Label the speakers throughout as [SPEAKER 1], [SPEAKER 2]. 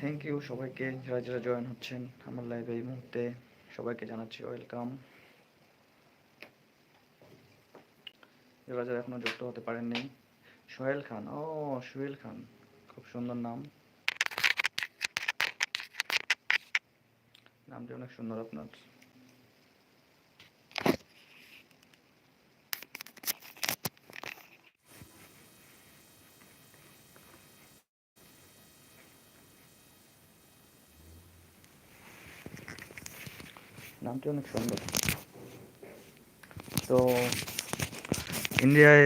[SPEAKER 1] Thank you সবাইকে যারা যারা জয়েন হচ্ছেন আমার লাইভে এই মুহূর্তে, সবাইকে জানাচ্ছি ওয়েলকাম যারা যারা এখনও যুক্ত হতে পারেননি, সোহেল খান, ও সোহেল খান, খুব সুন্দর নাম। নামটি অনেক সুন্দর আপনার। নামটি অনেক সুন্দর। তো ইন্ডিয়ায়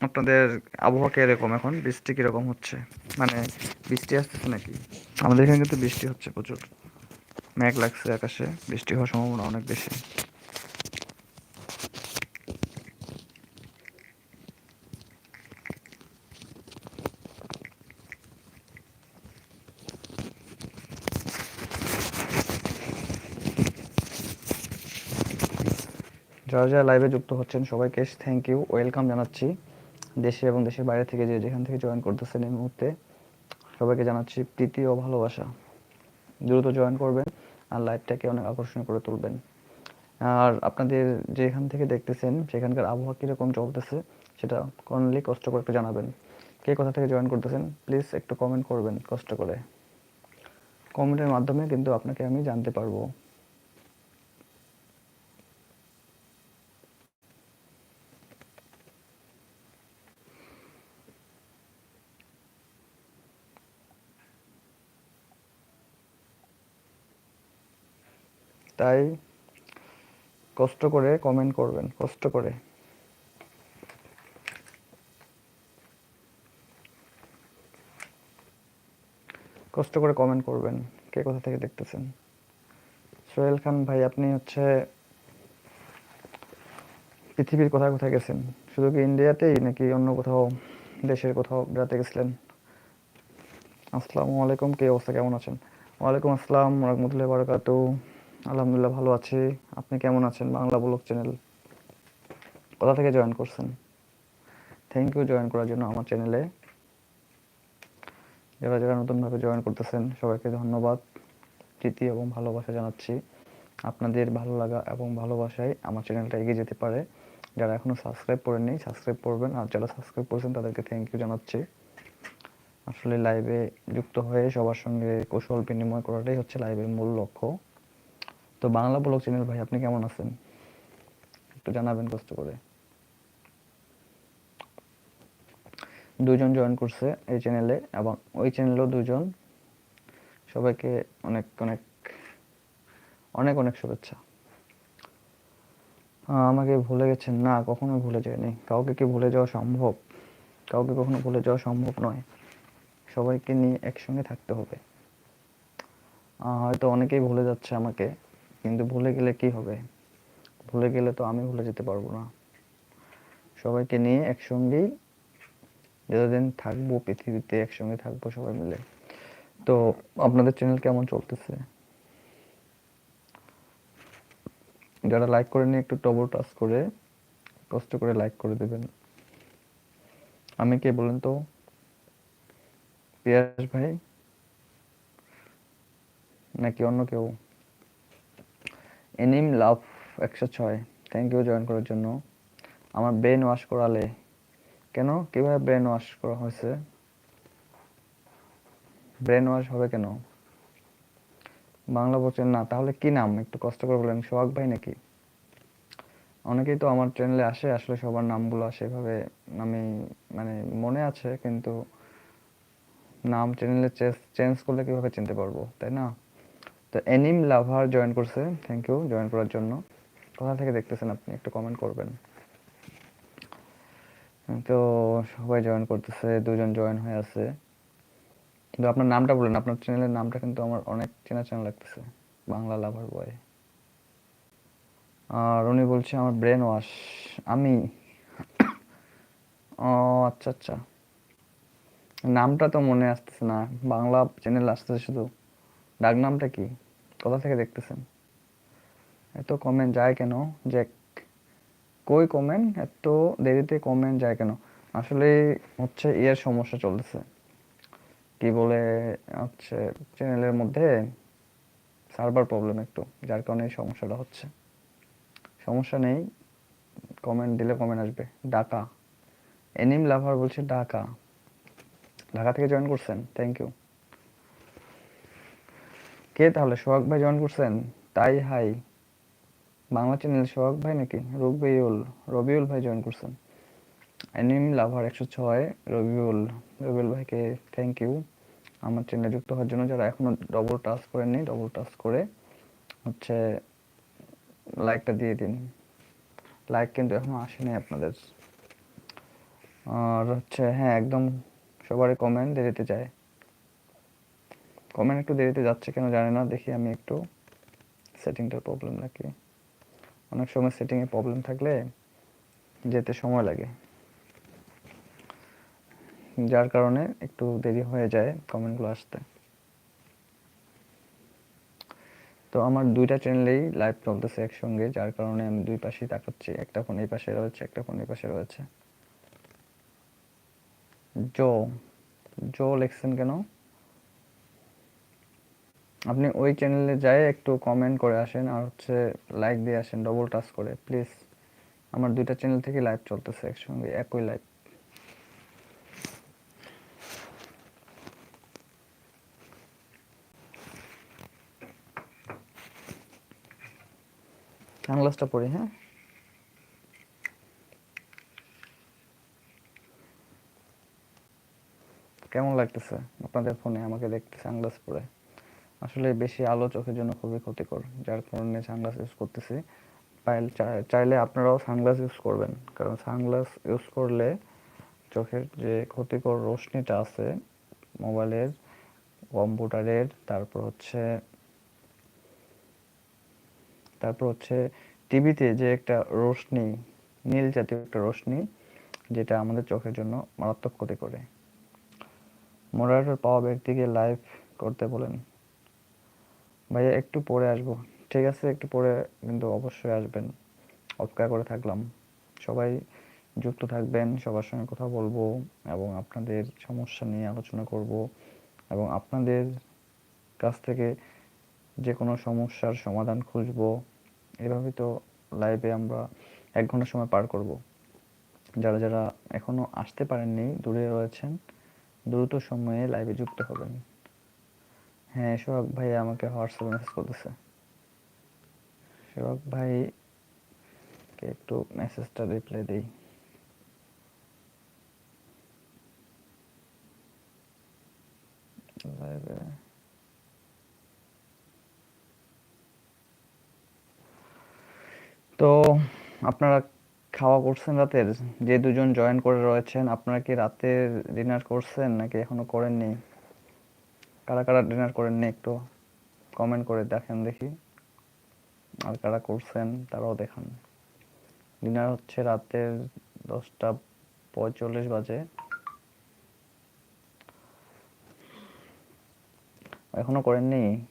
[SPEAKER 1] আপনাদের আবহাওয়া কীরকম এখন? বৃষ্টি কীরকম হচ্ছে? মানে বৃষ্টি আসতেছে নাকি? আমাদের এখানে কিন্তু বৃষ্টি হচ্ছে প্রচুর। মেঘ লাগছে আকাশে, বৃষ্টি হওয়ার সম্ভাবনা অনেক বেশি। যারা লাইভে যুক্ত হচ্ছেন, সবাইকে থ্যাংক ইউ ওয়েলকাম জানাচ্ছি। দেশে এবং দেশের বাইরে থেকে যে যেখান থেকে জয়েন করতেছেন এই মুহূর্তে, সবাইকে জানাচ্ছি প্রীতি ও ভালোবাসা। দ্রুত জয়েন করবেন আর লাইভটাকে অনেক আকর্ষণীয় করে তুলবেন। আর আপনাদের যেখান থেকে দেখতেছেন, সেখানকার আবহাওয়া কীরকম চলতেছে, সেটা কনলি কষ্ট করে একটু জানাবেন। কে কোথা থেকে জয়েন করতেছেন প্লিজ একটু কমেন্ট করবেন কষ্ট করে। কমেন্টের মাধ্যমে কিন্তু আপনাকে আমি জানতে পারব। তাই কষ্ট করে কমেন্ট করবেন, কষ্ট করে। কষ্ট করে কমেন্ট করবেন, কে কোথা থেকে দেখতেছেন? সোহেল খান ভাই, আপনি হচ্ছে পৃথিবীর কোথায় কোথায় গেছেন? শুধু কি ইন্ডিয়াতেই নাকি অন্য কোথাও দেশের কোথাও বেড়াতে গেছিলেন? আসসালামু আলাইকুম, কে অবস্থা, কেমন আছেন? ওয়ালাইকুম আসসালাম, রহমতুল্লাহ বারকাতু আলহামদুলিল্লাহ ভালো আছি। আপনি কেমন আছেন? বাংলা ব্লগ চ্যানেল কোথা থেকে জয়েন করছেন? থ্যাংক ইউ জয়েন করার জন্য আমার চ্যানেলে যারা যারা নতুনভাবে জয়েন করতেছেন, সবাইকে ধন্যবাদ। প্রীতি এবং ভালোবাসা জানাচ্ছি। আপনাদের ভালো লাগা এবং ভালোবাসায় আমার চ্যানেলটা এগিয়ে যেতে পারে। যারা এখনও সাবস্ক্রাইব করেননি সাবস্ক্রাইব করবেন। আর যারা সাবস্ক্রাইব করেছেন, তাদেরকে থ্যাংক ইউ জানাচ্ছি। আসলে লাইভে যুক্ত হয়ে সবার সঙ্গে কৌশল বিনিময় করাটাই হচ্ছে লাইভের মূল লক্ষ্য। তো বাংলা ব্লগ চ্যানেল ভাই, আপনি কেমন আছেন? একটু জানাবেন কষ্ট করে। দুজন জয়েন করছে এই চ্যানেলে এবং ওই চ্যানেলেও দুজন। সবাইকে অনেক অনেক অনেক অনেক শুভেচ্ছা। আমাকে ভুলে গেছেন? না, কখনো ভুলে যায়নি কাউকে কি ভুলে যাওয়া সম্ভব? কাউকে কখনো ভুলে যাওয়া সম্ভব নয়। সবাইকে নিয়ে একসঙ্গে থাকতে হবে। হয়তো অনেকেই ভুলে যাচ্ছে আমাকে। কিন্তু ভুলে গেলে কি হবে? ভুলে গেলে তো আমি ভুলে যেতে পারব না। সবাইকে নিয়ে একসঙ্গেই যতদিন থাকব পৃথিবীতে একসঙ্গে থাকব সবাই মিলে। তো আপনাদের চ্যানেল কেমন চলতেছে? যারা লাইক করেনি একটু টবর টাচ করে, কষ্ট করে লাইক করে দেবেন। আমি কে বলেন তো? পিয়াস ভাই? নাকি অন্য কেউ? এনিম লাভ একশো ছয়। থ্যাংক ইউ জয়েন করার জন্য। আমার ব্রেন ওয়াশ করালে। কেন? কীভাবে ব্রেন ওয়াশ করা হয়েছে? ব্রেন ওয়াশ হবে কেন? বাংলা বলছেন, না, তাহলে কি নাম? একটু কষ্ট করে বলেন, সোহাগ ভাই নাকি? অনেকেই তো আমার চ্যানেলে আসে, আসলে সবার নামগুলো সেভাবে আমি মানে মনে আছে, কিন্তু নাম চ্যানেলে চেঞ্জ করলে কীভাবে চিনতে পারব? তাই না? তো এনিম লাভার জয়েন করছে থ্যাংক ইউ জয়েন করার জন্য। কোথা থেকে দেখতেছেন আপনি? একটু কমেন্ট করবেন। তো সবাই জয়েন করতেছে, দুজন জয়েন হয়ে আছে। কিন্তু আপনার নামটা বলেন, আপনার চ্যানেলের নামটা কিন্তু আমার অনেক চেনা চেনা লাগতেছে, বাংলা লাভার বয়। আর উনি বলছে আমার ব্রেন ওয়াশ আমি? ও আচ্ছা আচ্ছা। নামটা তো মনে আসতেছে না, বাংলা চ্যানেল আসতেছে শুধু। ডাক নামটা কি? কোথা থেকে দেখতেছেন। এত কমেন্ট যায় কেন? যে কই কমেন্ট এত দেরিতে কমেন্ট যায় কেন? আসলে হচ্ছে ইয়ের সমস্যা চলতেছে। কি বলে, হচ্ছে চ্যানেলের মধ্যে সার্ভার প্রবলেম একটু, যার কারণে এই সমস্যাটা হচ্ছে। সমস্যা নেই কমেন্ট দিলে কমেন্ট আসবে। ডাকা এনিম লাভার বলছে ঢাকা। ঢাকা থেকে জয়েন করছেন? থ্যাংক ইউ কে তাহলে? সোহাগ ভাই জয়েন করছেন? তাই হাই। বাংলা চ্যানেল সোহাগ ভাই নাকি? রবিউল রবিউল ভাই জয়েন করছেন। অ্যানিম লাভার একশো ছয়, রবিউল রবিউল ভাইকে থ্যাংক ইউ আমার চ্যানেলে যুক্ত হওয়ার জন্য যারা এখনও ডবল টাচ করেননি ডবল টাচ করে হচ্ছে লাইকটা দিয়ে দিন। লাইক কিন্তু এখনও আসেনি আপনাদের। আর হচ্ছে হ্যাঁ একদম সবারই কমেন্ট দিয়ে দেরিতে যায়। কমেন্ট একটু দেরিতে যাচ্ছে কেন জানি না, দেখি আমি একটু সেটিংটার প্রবলেম নাকি। অনেক সময় সেটিংয়ে প্রবলেম থাকলে যেতে সময় লাগে। যার কারণে একটু দেরি হয়ে যায় কমেন্টগুলো আসতে। তো আমার দুইটা চ্যানেলেই লাইভ চলতেছে একসঙ্গে, যার কারণে আমি দুই পাশেই তাকাচ্ছি। একটা ফোন এই পাশে রয়েছে, একটা ফোন এই পাশে রয়েছে। জো জো লিখছেন কেন? আপনি ওই চ্যানেলে যাই একটু কমেন্ট করে আসেন আর হচ্ছে লাইক দিয়ে আসেন ডবল টাচ করে। প্লিজ আমার দুইটা চ্যানেল থেকে লাইভ চলতেছে একসঙ্গে, একই লাইভ সানগ্লাসটা পরি হ্যাঁ? কেমন লাগতেছে? আপনাদের ফোনে আমাকে দেখতে সানগ্লাস পরে। আসলে বেশি আলো চোখের জন্য খুবই ক্ষতিকর, যার কারণে সানগ্লাস ইউজ করতেছি। চাইলে আপনারাও সানগ্লাস ইউজ করবেন, কারণ সানগ্লাস ইউজ করলে চোখের যে ক্ষতিকর রশ্মিটা আছে, মোবাইলের, কম্পিউটারের, তারপর হচ্ছে তারপর হচ্ছে টিভিতে যে একটা রশ্মি, নীল জাতীয় একটা রশ্মি, যেটা আমাদের চোখের জন্য মারাত্মক ক্ষতি করে। মোডারেটর পাওয়া ব্যক্তিকে লাইভ করতে বলেন। ভাইয়া একটু পরে আসব। ঠিক আছে? একটু পরে কিন্তু অবশ্যই আসবেন। অপেক্ষা করে থাকলাম। সবাই যুক্ত থাকবেন, সবার সঙ্গে কথা বলব এবং আপনাদের সমস্যা নিয়ে আলোচনা করব এবং আপনাদের কাছ থেকে যে কোনো সমস্যার সমাধান খুঁজবো। এভাবেই তো লাইভে আমরা এক ঘণ্টা সময় পার করব। যারা যারা এখনও আসতে পারেননি, দূরে রয়েছেন, দ্রুত সময়ে লাইভে যুক্ত হবেন। হ্যাঁ সোহাগ ভাই আমাকে হোয়াটসঅ্যাপে মেসেজ করতেছে। সোহাগ ভাই একটু মেসেজটা রিপ্লাই দেই। তো আপনারা খাওয়া করছেন রাতের? যে দুজন জয়েন করে রয়েছেন, আপনারা কি রাতের ডিনার করছেন নাকি এখনও করেননি? কারা কারা ডিনার করেননি একটু কমেন্ট করে দেখেন দেখি। আর কারা করছেন তারাও দেখান। ডিনার হচ্ছে রাতের দশটা পঁয়তাল্লিশ বাজে। এখনও করেননি?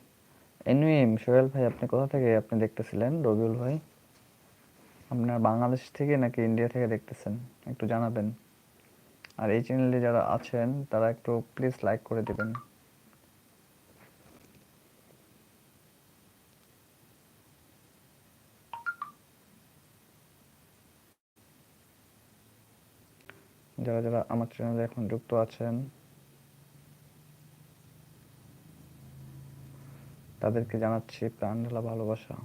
[SPEAKER 1] এনুইম সোহেল ভাই, আপনি কোথা থেকে আপনি দেখতেছিলেন? রবিউল ভাই? আপনার বাংলাদেশ থেকে নাকি ইন্ডিয়া থেকে দেখতেছেন? একটু জানাবেন। আর এই চ্যানেলে যারা আছেন, তারা একটু প্লিজ লাইক করে দেবেন। যারা যারা আমার চ্যানেলে এখন যুক্ত আছেন, তাদেরকে জানাচ্ছি প্রাণ ঢালা ভালোবাসা।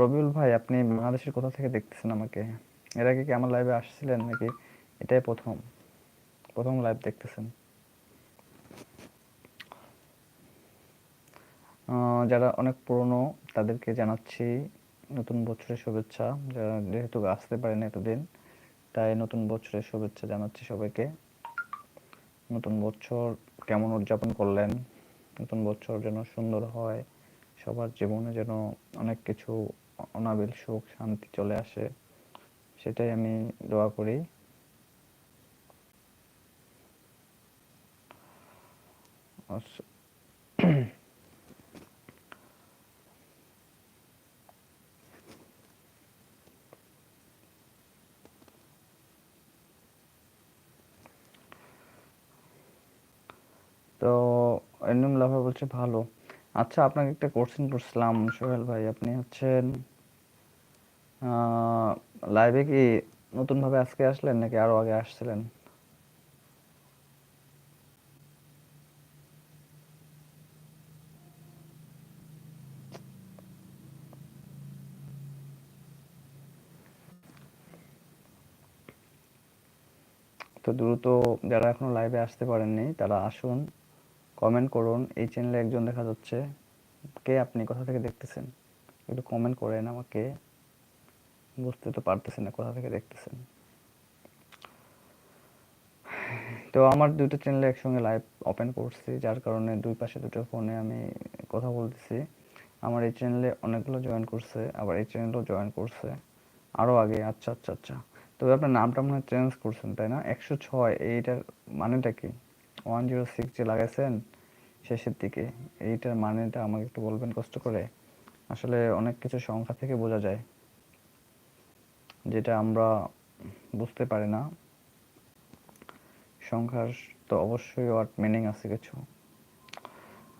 [SPEAKER 1] রবিউল ভাই, আপনি বাংলাদেশের কোথা থেকে দেখতেছেন আমাকে? এর আগে কি আমার লাইভে আসছিলেন নাকি? এটাই প্রথম প্রথম লাইভ দেখতেছেন। যারা অনেক পুরনো, তাদেরকে জানাচ্ছি নতুন বছরের শুভেচ্ছা। যারা যেহেতু আসতে পারেন এতদিন, তাই নতুন বছরের শুভেচ্ছা জানাচ্ছি সবাইকে। নতুন বছর কেমন উদযাপন করলেন? নতুন বছর যেন সুন্দর হয়। সবার জীবনে যেন অনেক কিছু অনাবিল সুখ, শান্তি চলে আসে, সেটাই আমি দোয়া করি। র্যান্ডম লাভার বলছে ভালো। আচ্ছা আপনাকে একটা কোশ্চেন করছিলাম, সোহেল ভাই। আপনি হচ্ছেন লাইভে কি নতুন ভাবে আজকে আসলেন নাকি আরও আগে আসছিলেন? তো দ্রুত যারা এখনও লাইভে আসতে পারেননি, তারা আসুন। কমেন্ট করুন। এই চ্যানেলে একজন দেখা যাচ্ছে। কে আপনি? কোথা থেকে দেখতেছেন? একটু কমেন্ট করেন আমাকে। বুঝতে তো পারতেছেন না কোথা থেকে দেখতেছেন। তো আমার দুটো চ্যানেলে একসঙ্গে লাইভ ওপেন করছি, যার কারণে দুই পাশে দুটো ফোনে আমি কথা বলতেছি। আমার এই চ্যানেলে অনেকগুলো জয়েন করছে, আবার এই চ্যানেলেও জয়েন করছে। আরও আগে আচ্ছা আচ্ছা আচ্ছা। তবে আপনার নামটা মনে হয় চেঞ্জ করছেন, তাই না? একশো ছয়, এইটার মানেটা কি? ওয়ান জিরো সিক্স যে লাগাইছেন, শেষের দিকে, এইটার মানেটা আমাকে একটু বলবেন কষ্ট করে? আসলে অনেক কিছু সংখ্যা থেকে বোঝা যায়, যেটা আমরা বুঝতে পারি না। সংখ্যার তো অবশ্যই ওয়ার্ড মিনিং আছে কিছু।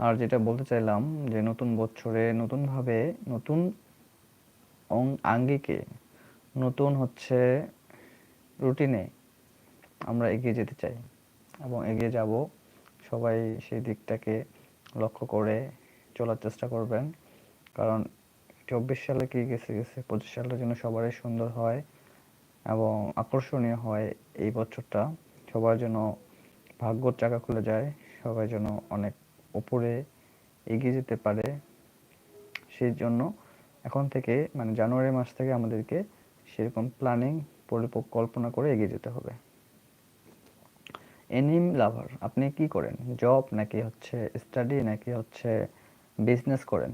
[SPEAKER 1] আর যেটা বলতে চাইলাম, যে নতুন বছরে নতুনভাবে নতুন আঙ্গিকে নতুন হচ্ছে রুটিনে আমরা এগিয়ে যেতে চাই। এবং এগিয়ে যাব। সবাই সেই দিকটাকে লক্ষ্য করে চলার চেষ্টা করবেন। কারণ চব্বিশ সালে কি গেছে গেছে। পঁচিশ সালের জন্য সবারই সুন্দর হয় এবং আকর্ষণীয় হয় এই বছরটা। সবার জন্য ভাগ্যর চাকা খুলে যায়। সবাই যেন অনেক উপরে এগিয়ে যেতে পারে। সেই জন্য এখন থেকে মানে জানুয়ারি মাস থেকে আমাদেরকে সেরকম প্ল্যানিং পরিকল্পনা করে এগিয়ে যেতে হবে। এনিম লাভার আপনি কি করেন? জব নাকি হচ্ছে স্টাডি নাকি হচ্ছে বিজনেস করেন?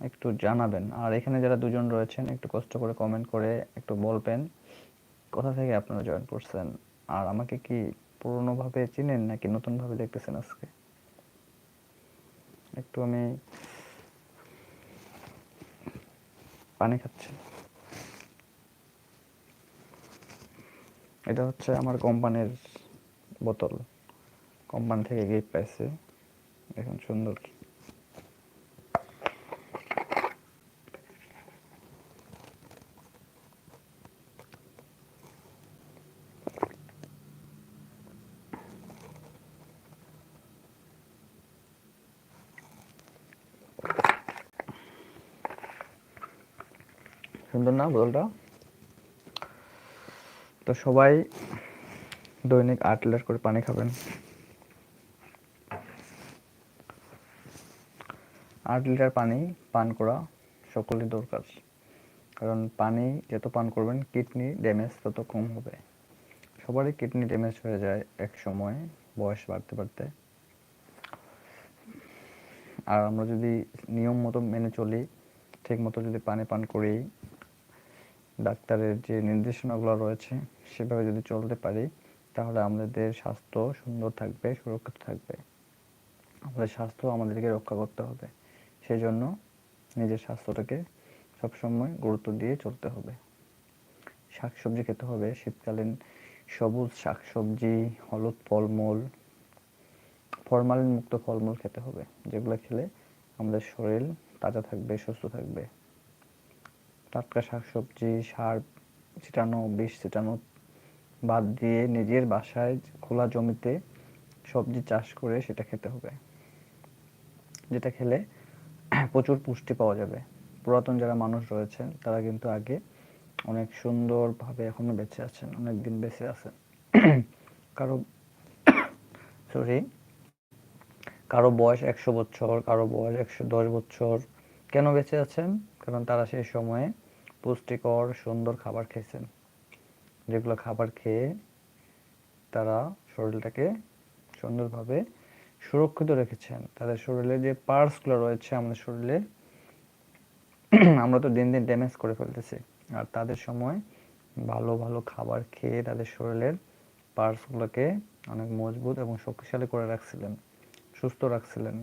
[SPEAKER 1] একটু জানাবেন। আর এখানে যারা দুজন রয়েছেন, একটু কষ্ট করে কমেন্ট করে একটু বলবেন, কোথা থেকে আপনারা জয়েন করছেন? আর আমাকে কি পুরনো ভাবে চিনেন নাকি নতুন ভাবে দেখতেছেন আজকে? একটু আমি পানি খাচ্ছি। এটা হচ্ছে আমার কোম্পানির বোতল। কোম্পানি থেকে গিফট পাইছে। দেখুন সুন্দর। সুন্দর না বোতলটা? তো সবাই দৈনিক আট লিটার করে পানি খাবেন। আট লিটার পানি পান করা সকলের দরকার। কারণ পানি যত পান করবেন, কিডনি ড্যামেজ তত কম হবে। সবারই কিডনি ড্যামেজ হয়ে যায় এক সময়, বয়স বাড়তে বাড়তে। আর আমরা যদি নিয়ম মতো মেনে চলি, ঠিক মতো যদি পানি পান করি ডাক্তারের যে নির্দেশনাগুলো রয়েছে, সেভাবে যদি চলতে পারি, তাহলে আমাদের স্বাস্থ্য সুন্দর থাকবে, সুরক্ষিত থাকবে। আমাদের স্বাস্থ্য আমাদেরকে রক্ষা করতে হবে। সেই জন্য নিজের স্বাস্থ্যটাকে সবসময় গুরুত্ব দিয়ে চলতে হবে। শাকসবজি খেতে হবে। শীতকালীন সবুজ শাকসবজি, হলুদ ফলমূল ফরমালিন মুক্ত ফলমূল খেতে হবে, যেগুলো খেলে আমাদের শরীর তাজা থাকবে, সুস্থ থাকবে। টাটকা শাকসবজি, সার ছিটানো, বিষ ছিটানো বাদ দিয়ে নিজের বাসায় খোলা জমিতে সবজি চাষ করে সেটা খেতে হবে। যেটা খেলে প্রচুর পুষ্টি পাওয়া যাবে। পুরাতন যারা মানুষ রয়েছেন, তারা কিন্তু আগে অনেক সুন্দরভাবে এখনও বেঁচে আছেন অনেক দিন বেঁচে আছেন। কারও সরি কারও বয়স একশো বছর, কারও বয়স একশো দশ বছর কেন বেঁচে আছেন? কারণ তারা সেই সময়ে পুষ্টিকর, সুন্দর খাবার খেয়েছেন। যেগুলো খাবার খেয়ে তারা শরীরটাকে সুন্দরভাবে সুরক্ষিত রেখেছেন। তাদের শরীরে যে পার্টসগুলো রয়েছে আমাদের শরীরে, আমরা তো দিন দিন ড্যামেজ করে ফেলতেছি। আর তাদের সময় ভালো ভালো খাবার খেয়ে তাদের শরীরের পার্টসগুলোকে অনেক মজবুত এবং শক্তিশালী করে রাখছিলেন, সুস্থ রাখছিলেন।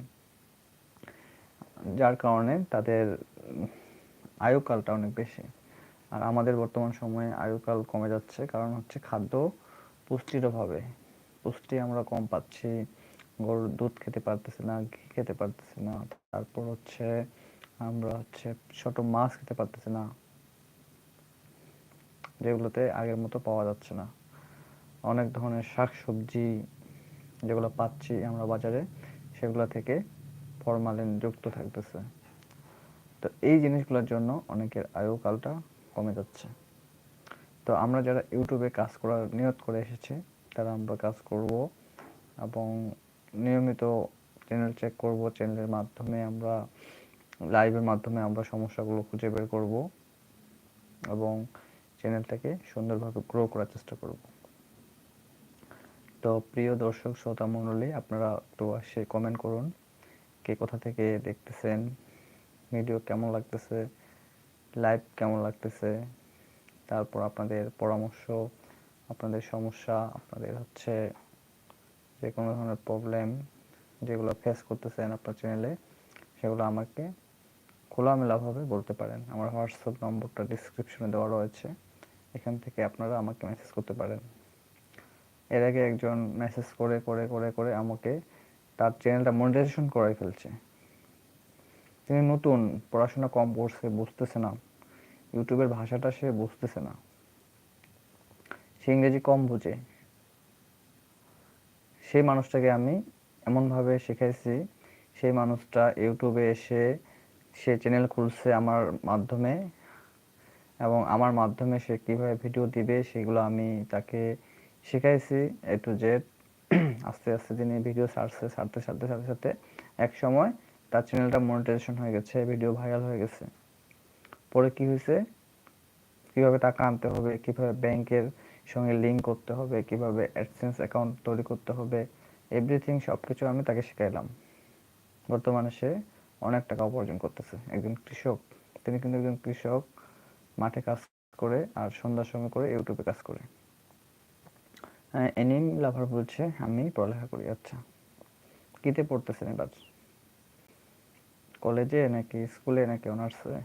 [SPEAKER 1] যার কারণে তাদের আয়ুকালটা অনেক বেশি। আর আমাদের বর্তমান সময়ে আয়ুকাল কমে যাচ্ছে কারণ হচ্ছে খাদ্য পুষ্টির অভাবে পুষ্টি আমরা কম পাচ্ছি, গরুর দুধ খেতে পারতেছি না, ঘি খেতে পারতেছি না, তারপর হচ্ছে আমরা হচ্ছে ছোট মাছ খেতে পারতেছি না, যেগুলোতে আগের মতো পাওয়া যাচ্ছে না। অনেক ধরনের শাকসবজি যেগুলো পাচ্ছি আমরা বাজারে, সেগুলো থেকে ফরমালিন যুক্ত থাকতেছে। তো এই জিনিসগুলোর জন্য অনেকের আয়ুকালটা কমে যাচ্ছে। তো আমরা যারা ইউটিউবে কাজ করার নিয়ত করে এসেছি, তারা আমরা কাজ করব এবং নিয়মিত চ্যানেল চেক করব চ্যানেলের মাধ্যমে আমরা লাইভের মাধ্যমে আমরা সমস্যাগুলো খুঁজে বের করব এবং চ্যানেলটাকে সুন্দরভাবে গ্রো করার চেষ্টা করব। তো প্রিয় দর্শক, শ্রোতা মণ্ডলী, আপনারা একটু আসে কমেন্ট করুন, কে কোথা থেকে দেখতেছেন ভিডিও কেমন লাগতেছে লাইভ কেমন লাগতেছে, তারপর আপনাদের পরামর্শ, আপনাদের সমস্যা, আপনাদের হচ্ছে যে কোনো ধরনের প্রবলেম যেগুলো ফেস করতেছেন আপনার চ্যানেলে সেগুলো আমাকে খোলামেলাভাবে বলতে পারেন। আমার হোয়াটসঅ্যাপ নম্বরটা ডিসক্রিপশনে দেওয়া রয়েছে। এখান থেকে আপনারা আমাকে মেসেজ করতে পারেন। এর আগে একজন মেসেজ করে করে করে করে আমাকে তার চ্যানেলটা মনিটাইজেশন করাই ফেলছে। তিনি নতুন, পড়াশোনা কম করছে বুঝতেছে না। ইউটিউবের ভাষাটা সে বুঝতেছে না। সে ইংরেজি কম বুঝে। সেই মানুষটাকে আমি এমনভাবে শিখাইছি, সেই মানুষটা ইউটিউবে এসে সে চ্যানেল খুলছে আমার মাধ্যমে এবং আমার মাধ্যমে সে কীভাবে ভিডিও দিবে সেগুলো আমি তাকে শিখাইছি এ টু জেড আস্তে আস্তে তিনি ভিডিও ছাড়ছে, ছাড়তে ছাড়তে সাথে সাথে এক সময় তার চ্যানেলটা মনিটাইজেশন হয়ে গেছে ভিডিও ভাইরাল হয়ে গেছে। পরে কি হয়েছে? কীভাবে টাকা আনতে হবে, কীভাবে ব্যাংকের সঙ্গে লিঙ্ক করতে হবে, কীভাবে অ্যাডসেন্স অ্যাকাউন্ট তৈরি করতে হবে এভরিথিং সব কিছু আমি তাকে শিখাইলাম। বর্তমানে সে অনেক টাকা উপার্জন করতেছে। একজন কৃষক, তিনি কিন্তু একজন কৃষক, মাঠে কাজ করে আর সন্ধ্যার সময় করে ইউটিউবে কাজ করে। এনিম লাভার বলছে, আমি পড়ালেখা করি আচ্ছা। কিতে পড়তেছেন এবার? কলেজে নাকি স্কুলে নাকি অনার্সে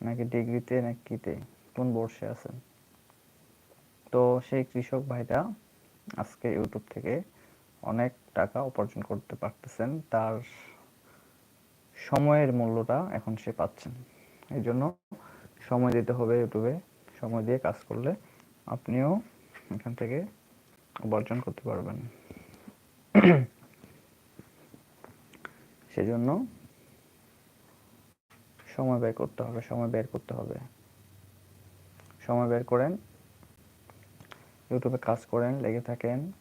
[SPEAKER 1] নাকি ডিগ্রিতে নাকি কিতে কোন বর্ষে আছেন? তো সেই কৃষক ভাইটা আজকে ইউটিউব থেকে অনেক টাকা উপার্জন করতে পারতেছেন, তার সময়ের মূল্যটা এখন সে পাচ্ছেন। এই জন্য সময় দিতে হবে ইউটিউবে, সময় দিয়ে কাজ করলে আপনিও এখান থেকে উপার্জন করতে পারবেন। সেজন্য সময় ব্যয় করতে হবে, সময় বের করতে হবে। সময় বের করেন, ইউটিউবে কাজ করেন, লেগে থাকেন,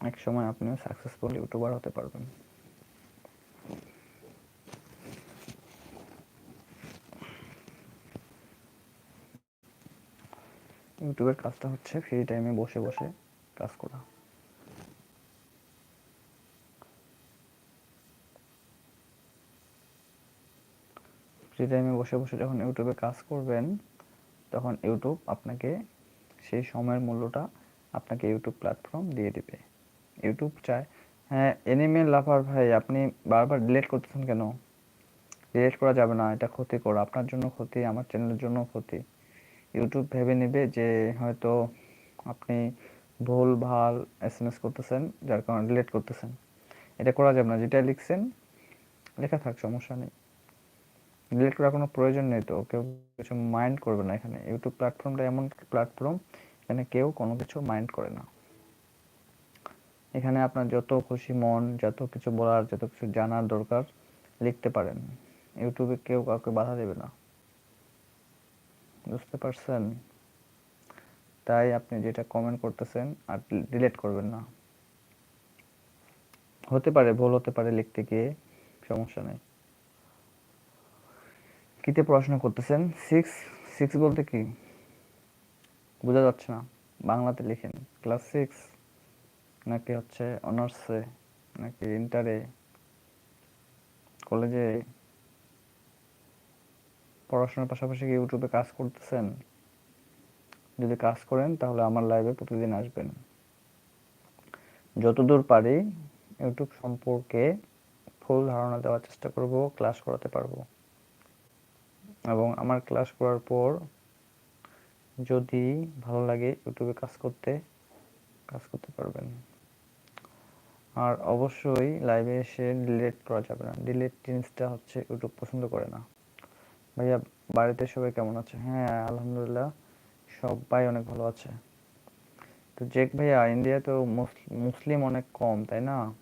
[SPEAKER 1] এক সময় আপনিও সাকসেসফুল ইউটিউবার হতে পারবেন। ইউটিউবের কাজটা হচ্ছে ফ্রি টাইমে বসে বসে কাজ করা। ফ্রি টাইমে বসে বসে যখন ইউটিউবে কাজ করবেন, তখন ইউটিউব আপনাকে সেই সময়ের মূল্যটা আপনাকে ইউটিউব প্ল্যাটফর্ম দিয়ে দিবে। ইউটিউব চায় হ্যাঁ এনিমেল লাফার ভাই, আপনি বারবার ডিলেট করতেছেন কেন? ডিলেট করা যাবে না, এটা ক্ষতি ক্ষতিকর, আপনার জন্য ক্ষতি, আমার চ্যানেলের জন্য ক্ষতি। ইউটিউব ভেবে নেবে যে হয়তো আপনি ভুল, ভালো এস এম এস করতেছেন, যার কারণে ডিলিট করতেছেন। এটা করা যাবে না, যেটা লিখছেন, লেখা থাক, সমস্যা নেই। ডিলিট করার কোনো প্রয়োজন নেই তো? কেউ কিছু মাইন্ড করবে না এখানে। ইউটিউব প্ল্যাটফর্মটা এমন প্ল্যাটফর্ম এখানে কেউ কোনো কিছু মাইন্ড করে না। এখানে আপনার যত খুশি মন, যত কিছু বলার, যত কিছু জানার দরকার, লিখতে পারেন। ইউটিউবে কেউ কাউকে বাধা দেবে না। বুঝতে পারছেন? তাই আপনি যেটা কমেন্ট করতেছেন আর ডিলেট করবেন না। হতে পারে, ভুল হতে পারে লিখতে গিয়ে, সমস্যা নেই। কিতে পড়াশোনা করতেছেন? সিক্স সিক্স বলতে কি? বোঝা যাচ্ছে না। বাংলাতে লিখেন। ক্লাস সিক্স নাকি হচ্ছে অনার্সে নাকি ইন্টারে কলেজে পড়াশোনার পাশাপাশি কি ইউটিউবে কাজ করতেছেন? যদি কাজ করেন, তাহলে আমার লাইভে প্রতিদিন আসবেন। যতদূর পারি ইউটিউব সম্পর্কে ফুল ধারণা দেওয়ার চেষ্টা করব ক্লাস করাতে পারব। এবং আমার ক্লাস করার পর যদি ভালো লাগে ইউটিউবে কাজ করতে কাজ করতে পারবেন। আর অবশ্যই লাইভে এসে ডিলিট করা যাবে না। ডিলিট জিনিসটা হচ্ছে ইউটিউব পছন্দ করে না। ভাইয়া, বাড়িতে সবাই কেমন আছে? হ্যাঁ আলহামদুলিল্লাহ, সবাই অনেক ভালো আছে। তো জেক ভাইয়া ইন্ডিয়া তো মুস- মুসলিম অনেক কম, তাই না?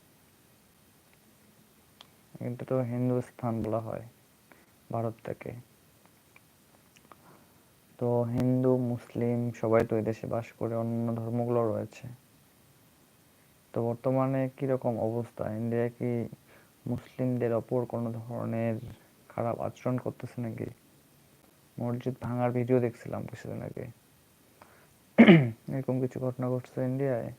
[SPEAKER 1] এটা তো হিন্দুস্থান বলা হয়, ভারত থেকে। তো হিন্দু, মুসলিম সবাই তো দেশে বাস করে অন্য ধর্মগুলো রয়েছে। তো বর্তমানে কীরকম অবস্থা? ইন্ডিয়া কি মুসলিমদের ওপর কোনো ধরনের খারাপ আচরণ করতেছে নাকি? মসজিদ ভাঙার ভিডিও দেখছিলাম কিছুদিন আগে। এরকম কিছু ঘটনা ঘটছে ইন্ডিয়ায়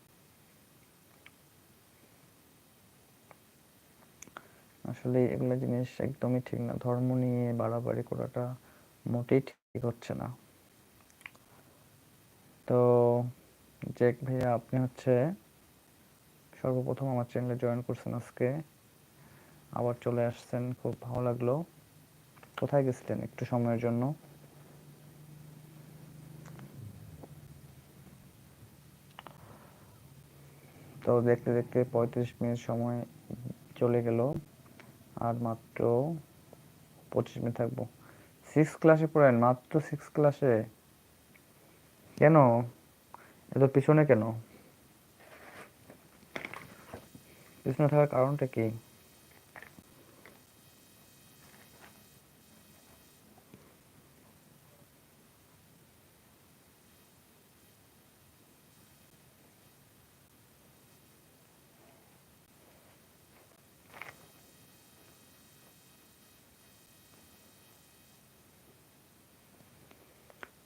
[SPEAKER 1] আসলে এগুলো জিনিস একদমই ঠিক না। ধর্ম নিয়ে বাড়াবাড়ি করাটা মোটেই ঠিক হচ্ছে না। তো জেক ভাইয়া, আপনি হচ্ছে সর্বপ্রথম আমার চ্যানেলে জয়েন করছেন আজকে। আবার চলে আসছেন, খুব ভালো লাগল। কোথায় গেছিলেন একটু সময়ের জন্য? তো দেখতে দেখতে পঁয়ত্রিশ মিনিট সময় চলে গেল। আর মাত্র পঁচিশ মিনিট থাকব। সিক্স ক্লাসে পড়েন, মাত্র সিক্স ক্লাসে কেন? এত পিছনে কেন? পিছনে থাকার কারণটা কি?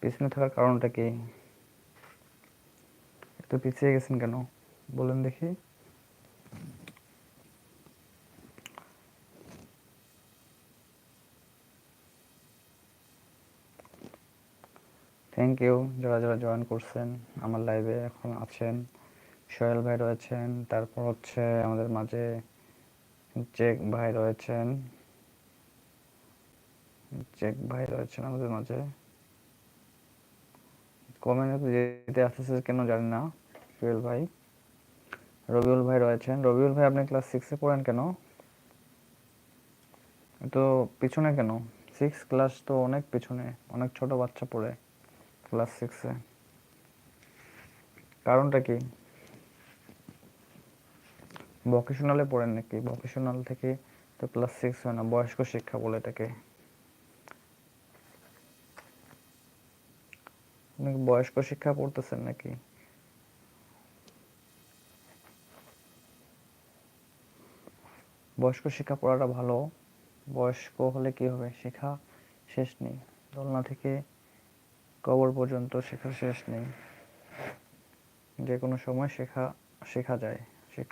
[SPEAKER 1] পিছনে থাকার কারণটা কি? এত পিছিয়ে গেছেন কেন? বলেন দেখি। থ্যাংক ইউ যারা যারা জয়েন করছেন, আমার লাইভে এখন আছেন। সোহেল ভাই রয়েছেন, তারপর হচ্ছে আমাদের মাঝে জেক ভাই রয়েছেন। জেক ভাই রয়েছেন আমাদের মাঝে। কমেন্ট যেতে আসতেছে কেন জানি না। সোহেল ভাই। রবিউল ভাই রয়েছেন। রবিউল ভাই, আপনি ক্লাস সিক্সে পড়েন কেন? তো পিছনে কেন? সিক্স ক্লাস তো অনেক পিছনে, অনেক ছোট বাচ্চা পড়ে ক্লাস সিক্সে কারণটা কি? ভকেশনালে পড়েন নাকি? ভকেশনাল থেকে তো ক্লাস সিক্স হয় না, বয়স্ক শিক্ষা বলে এটাকে। বয়স্ক শিক্ষা পড়তেছেন নাকি? বয়স্ক শিক্ষা পড়াটা ভালো, বয়স্ক হলে কি হবে শেখা শেষ নেই। দোলনা থেকে কবর পর্যন্ত শেখা শেষ নেই। যে কোনো সময় শেখা শেখা যায়। শিক্ষা